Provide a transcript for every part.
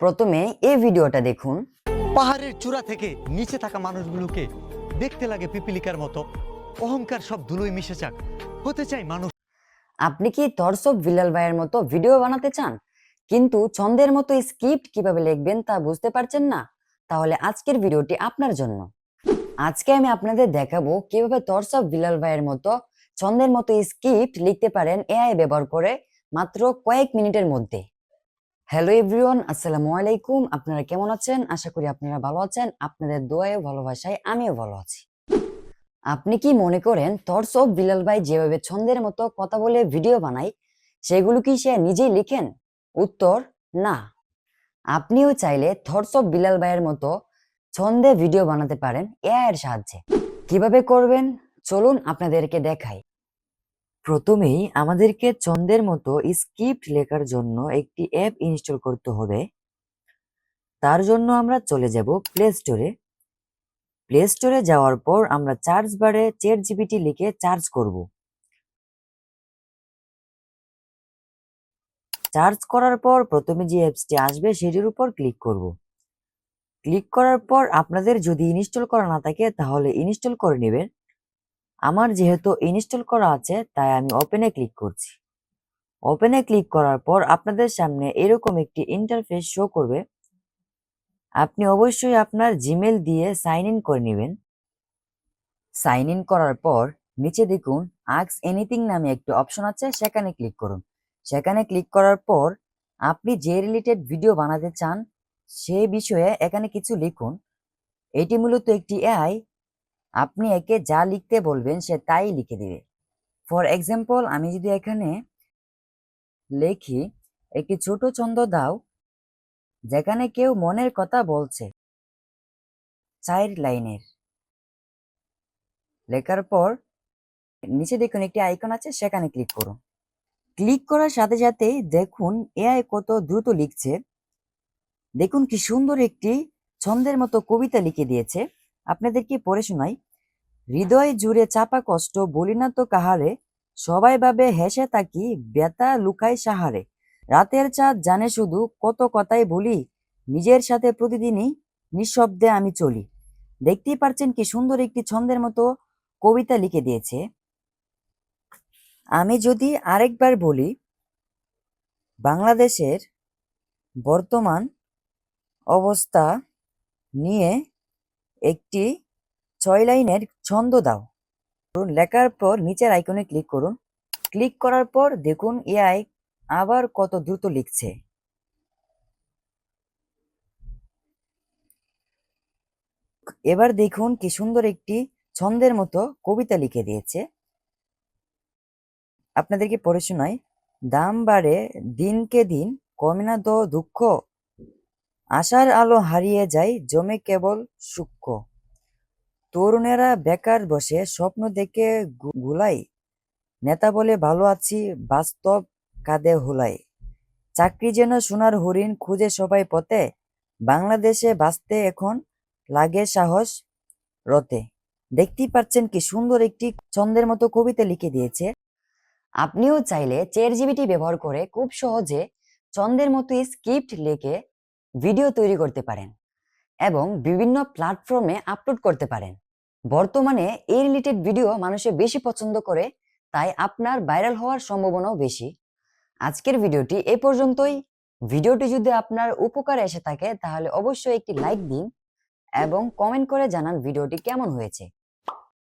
প্রথমে এই ভিডিওটা দেখুন। পাহাড়ের চূড়া থেকে নিচে থাকা মানুষগুলোকে দেখতে লাগে পিপিলিকার মতো। অহংকার সব ধুলোয় মিশে যাক। হতে চাই মানুষ আপনি কি দর্শক বিলাল ভাইয়ের মতো ভিডিও বানাতে চান? কিন্তু ছন্দের মতো স্ক্রিপ্ট কীভাবে লিখবেন তা বুঝতে পারছেন না? তাহলে আজকের ভিডিওটি আপনার জন্য। আজকে আমি আপনাদের দেখাবো কীভাবে দর্শক বিলাল ভাইয়ের মতো ছন্দের মতো স্ক্রিপ্ট লিখতে পারেন এআই ব্যবহার করে মাত্র কয়েক মিনিটের মধ্যে। হ্যালো এভরিওয়ান আসসালামু আলাইকুম। আপনারা কেমন আছেন? আশা করি আপনারা ভালো আছেন। আপনাদের দোয়ায় ভালোবাসায় আমিও ভালো আছি। আপনি কি মনে করেন দর্শক বিলাল ভাই যেভাবে ছন্দের মতো কথা বলে ভিডিও বানায়, সেগুলো কি সে নিজেই লিখেন? উত্তর, না। আপনিও চাইলে থর্স অফ বিলাল ভাইয়ের মতো ছন্দে ভিডিও বানাতে পারেন এআই এর সাহায্যে। কীভাবে করবেন? চলুন আপনাদেরকে দেখাই। প্রথমেই আমাদেরকে ছন্দের মতো স্ক্রিপ্ট লেখার জন্য একটি অ্যাপ ইনস্টল করতে হবে। তার জন্য আমরা চলে যাব প্লে স্টোরে প্লে স্টোরে যাওয়ার পর আমরা চার্জ বারে চেট জিপিটি লিখে চার্জ করব। চার্জ করার পর প্রথমে যে অ্যাপসটি আসবে সেটির উপর ক্লিক করব। ক্লিক করার পর আপনাদের যদি ইনস্টল করা না থাকে তাহলে ইনস্টল করে নেবেন। আমার যেহেতু ইনস্টল করা আছে, তাই আমি ওপেনে ক্লিক করছি। ওপেনে ক্লিক করার পর আপনাদের সামনে এরকম একটি ইন্টারফেস শো করবে। আপনি অবশ্যই আপনার জিমেল দিয়ে সাইন ইন করে নেবেন। সাইন ইন করার পর নিচে দেখুন আক্স এনিথিং নামে একটি অপশন আছে, সেখানে ক্লিক করুন। সেখানে ক্লিক করার পর আপনি যে রিলেটেড ভিডিও বানাতে চান, সে বিষয়ে এখানে কিছু লিখুন। এটি মূলত একটি এআই আপনি একে যা লিখতে বলবেন সে তাই লিখে দিবে। ফর এক্সাম্পল আমি যদি এখানে লেখি, একটি ছোট ছন্দ দাও, যেখানে কেউ মনের কথা বলছে চার লাইনের। লেখার পর নিচে দেখুন একটি আইকন আছে, সেখানে ক্লিক করুন। ক্লিক করার সাথে সাথে দেখুন এআই কত দ্রুত লিখছে। দেখুন কি সুন্দর একটি ছন্দের মতো কবিতা লিখে দিয়েছে। আপনাদেরকে পড়ে শোনাই? হৃদয় জুড়ে চাপা কষ্ট, বলি না তো কাহারে? সবাই ভাবে হেসে থাকি, ব্যথা লুকাই সাহারে। রাতের চাঁদ জানে শুধু কত কথাই বলি, নিজের সাথে প্রতিদিনই নিঃশব্দে আমি চলি। দেখতেই পারছেন কি সুন্দর একটি ছন্দের মতো কবিতা লিখে দিয়েছে। আমি যদি আরেকবার বলি, বাংলাদেশের বর্তমান অবস্থা নিয়ে একটি ছয় লাইনের ছন্দ দাও। লেখার পর নিচের আইকনে ক্লিক করুন। ক্লিক করার পর দেখুন এআই আবার কত দ্রুত লিখছে। এবার দেখুন, কি সুন্দর একটি ছন্দের মতো কবিতা লিখে দিয়েছে। আপনাদেরকে পড়ে শোনাই। দাম বাড়ে দিনকে দিন, কমে না তো দুঃখ আশার আলো হারিয়ে যায়, জমে কেবল সূক্ষ্ম। তরুণেরা বেকার বসে স্বপ্ন দেখে গুলাই। নেতা বলে, ভালো আছি, বাস্তব কাঁদে হুলাই। চাকরি যেন সোনার হরিণ খুঁজে সবাই পথে। বাংলাদেশে বাঁচতে এখন লাগে সাহস রতে দেখতেই পাচ্ছেন কি সুন্দর একটি ছন্দের মতো কবিতা লিখে দিয়েছে। আপনিও চাইলে চেয়ার জিবিটি ব্যবহার করে খুব সহজে ছন্দের মতো স্ক্রিপ্ট লিখে ভিডিও তৈরি করতে পারেন এবং বিভিন্ন প্ল্যাটফর্মে আপলোড করতে পারেন। বর্তমানে এই রিলেটেড ভিডিও মানুষে বেশি পছন্দ করে, তাই আপনার ভাইরাল হওয়ার সম্ভাবনাও বেশি। আজকের ভিডিওটি এ পর্যন্তই। ভিডিওটি যদি আপনার উপকারে এসে থাকে, তাহলে অবশ্যই একটি লাইক দিন এবং কমেন্ট করে জানান ভিডিওটি কেমন হয়েছে।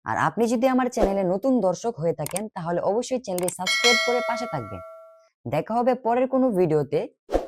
আর আপনি যদি আমার চ্যানেলে নতুন দর্শক হয়ে থাকেন, তাহলে অবশ্যই চ্যানেলটি সাবস্ক্রাইব করে পাশে থাকবেন। দেখা হবে পরের কোনো ভিডিওতে